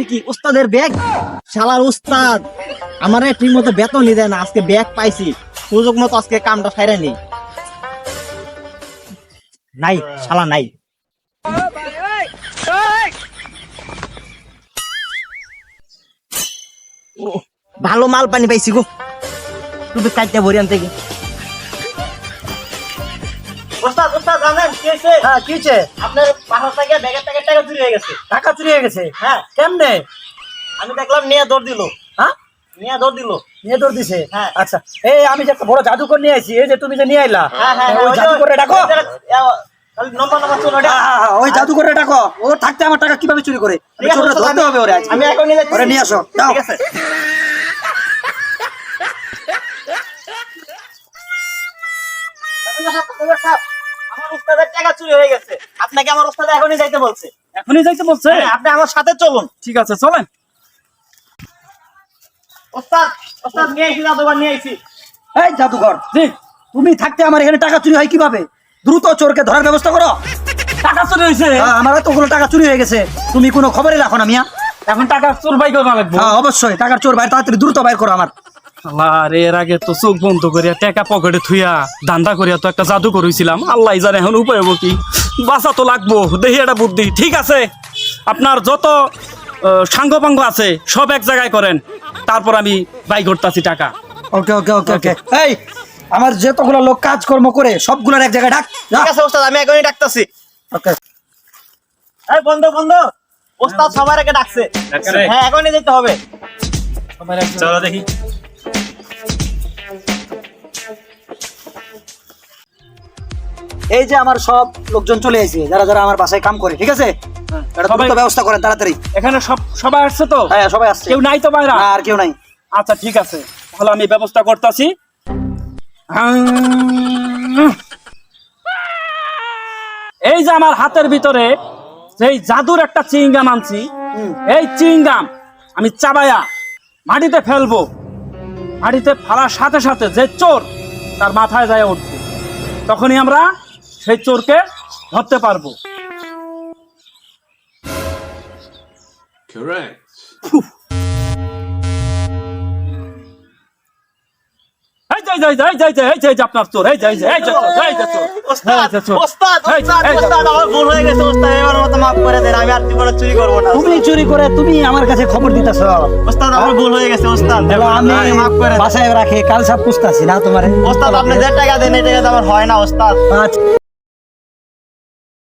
দেখি উস্তাদের ব্যাগ শালার উস্তাদ আমার ঠিক মতো বেতনই দেয় না, আজকে ব্যাগ পাইছি। সুযোগ মতো আজকে কামটা সাইরা নেই নাই, শালা, নাই। ভালো মাল পানি পাইছি গো। তুমি কাটতে ভরি আনতে গিয়ে। ওস্তাদ ওস্তাদ জানেন কি হয়েছে? হ্যাঁ কি হয়েছে? আপনার পাহাড় থেকে ব্যাগের টাকা চুরি হয়ে গেছে। টাকা চুরি হয়ে গেছে? হ্যাঁ। কেমনে? আমি দেখলাম নিয়ে দৌড় দিল। হ্যাঁ? নিয়ে দৌড় দিল। নিয়ে দৌড় দিছে? হ্যাঁ। আচ্ছা। এই আমি যে একটা বড় জাদুকর নিয়ে আইছি এই যে তুমি যে নিয়ে আইলা হ্যাঁ হ্যাঁ ওই জাদুকরে ডাকো। চলো হ্যাঁ, হ্যাঁ, হ্যাঁ, ওই জাদুকরে ডাকো। ও থাকতে আমার টাকা কীভাবে চুরি করে? আমি ঠিক আছে, চোরটা ওস্তাদ, ধরতে হবে আমি এখন নিয়ে যাচ্ছি। ওরে নিয়ে আসো ঠিক আছে। আমার উস্তাদের টাকা চুরি হয়ে গেছে। আপনাকে আমার উস্তাদ এখনই যাইতে বলছে। এখনই যাইতে বলছে? আপনি আমার সাথে চলুন। ঠিক আছে চলেন। ওস্তাদ ওস্তাদ নিয়ে আইছি জাদুঘর নিয়ে আইছি। এই জাদুকর জি। তুমি থাকতে আমার এখানে টাকা চুরি হয় কীভাবে? দ্রুত চোরকে ধরার ব্যবস্থা করো। টাকা চুরি হয়েছে? হ্যাঁ, আমার এতগুলো টাকা চুরি হয়ে গেছে। তুমি কোনো খবরই রাখো না মিয়া। এখন টাকা চোর বাই করা লাগবো। হ্যাঁ অবশ্যই টাকার চোর বাইরে তাড়াতাড়ি দ্রুত বাইর করো আমার। এর আগে তো চোখ বন্ধ করিয়া টাকা পকেটে থুইয়া দান্দা করিয়া তো একটা জাদু করেছিলাম। আল্লাহ জানে এখন উপায় হব কি। বাঁচা তো লাগবো দেখি একটা বুদ্ধি। ঠিক আছে আপনার যত আহ, সাঙ্গপাঙ্গ আছে সব এক জায়গায় করেন। তারপর আমি বাই করতেছি টাকা। ওকে ওকে ওকে ওকে। এই আমার যতগুলো লোক কাজকর্ম করে সবগুলোর এক জায়গায় ডাক। ঠিক আছে ওস্তাদ আমি এখনই ডাকতেছি। ওকে। এই বন্ধু বন্ধু ওস্তাদ সবার আগে ডাকছে। ডাকছে। হ্যাঁ এখনই যেতে হবে। চলো দেখি। এই যে আমার সব লোকজন চলে এসেছে যারা যারা আমার বাসায় কাম করে ঠিক আছে? এটা দ্রুত ব্যবস্থা করেন তাড়াতাড়ি। এখানে সব সবাই আসছে তো? হ্যাঁ সবাই আসছে। কেউ নাই তো বাইরা? আর কেউ নাই। আচ্ছা ঠিক আছে। তাহলে আমি ব্যবস্থা করতেছি। এই যে আমার হাতের ভিতরে সেই জাদুর একটা চিংগাম আনছি এই চিংগাম আমি চাবায়া মাটিতে ফেলব। মাটিতে ফেলার সাথে সাথে যে চোর তার মাথায় যায় উঠবে। তখনই আমরা সেই চোরকে ধরতে পারব। Correct. আপনার চোর এই হয়ে করে দেন আমি আর জীবনে চুরি তুমি চুরি করে তুমি আমার কাছে খবর দিতেছ। ওস্তাদ আমার ভুল হয়ে গেছে ওস্তাদ। আমি আমি মাফ করে বাসায় রাখে কাল সব পুষতাছি না তোমার? ওস্তাদ আপনি যে টাকা দেন এই টাকা তো আমার হয় না ওস্তাদ। আচ্ছা।